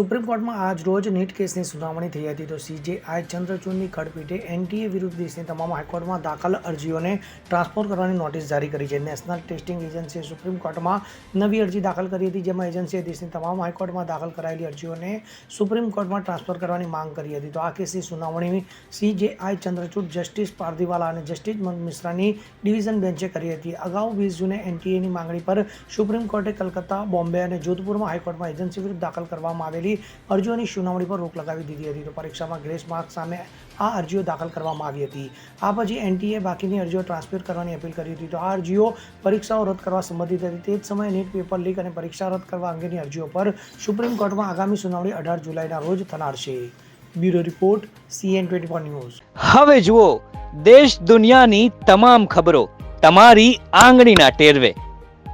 Supreme કોર્ટમાં આજ રોજ નીટ કેસની સુનાવણી થઈ હતી. તો સીજેઆઈ ચંદ્રચૂડની ખડપીઠે એનટીએ વિરુદ્ધ દેશની તમામ હાઈકોર્ટમાં દાખલ અરજીઓને ટ્રાન્સફર કરવાની નોટિસ જારી કરી છે. નેશનલ ટેસ્ટિંગ એજન્સીએ સુપ્રીમ કોર્ટમાં નવી અરજી દાખલ કરી હતી, જેમાં એજન્સીએ દેશની તમામ હાઈકોર્ટમાં દાખલ કરાયેલી અરજીઓને સુપ્રીમ કોર્ટમાં ટ્રાન્સફર કરવાની માંગ કરી હતી. તો આ કેસની સુનાવણી સીજેઆઈ ચંદ્રચૂડ, જસ્ટિસ પારદીવાલા અને જસ્ટિસ મિશ્રાની ડિવિઝન બેન્ચે કરી હતી. અગાઉ વીસ જૂને એનટીએની માંગણી પર સુપ્રીમ કોર્ટે કલકત્તા, બોમ્બે અને જોધપુરમાં હાઈકોર્ટમાં એજન્સી વિરુદ્ધ દાખલ કરવામાં આવેલી અરજીઓની સુનાવણી પર રોક લગાવી દીધી હતી. તો પરીક્ષામાં ગ્રેસ માર્ક સામે આ અરજીઓ દાખલ કરવામાં આવી હતી. આ પછી એનટીએ બાકીની અરજીઓ ટ્રાન્સફર કરવાની અપીલ કરી હતી. તો આ અરજીઓ પરીક્ષાઓ રદ કરવા સંબંધિત હતી. તે જ સમયે નીટ પેપર લીક અને પરીક્ષા રદ કરવા અંગેની અરજીઓ પર સુપ્રીમ કોર્ટમાં આગામી સુનાવણી અઢાર જુલાઈના રોજ થનાર છે. Bureau report, CN twenty news. હવે જુઓ, દેશ દુનિયાની તમામ ખબરો તમારી આંગળીના ટેરવે.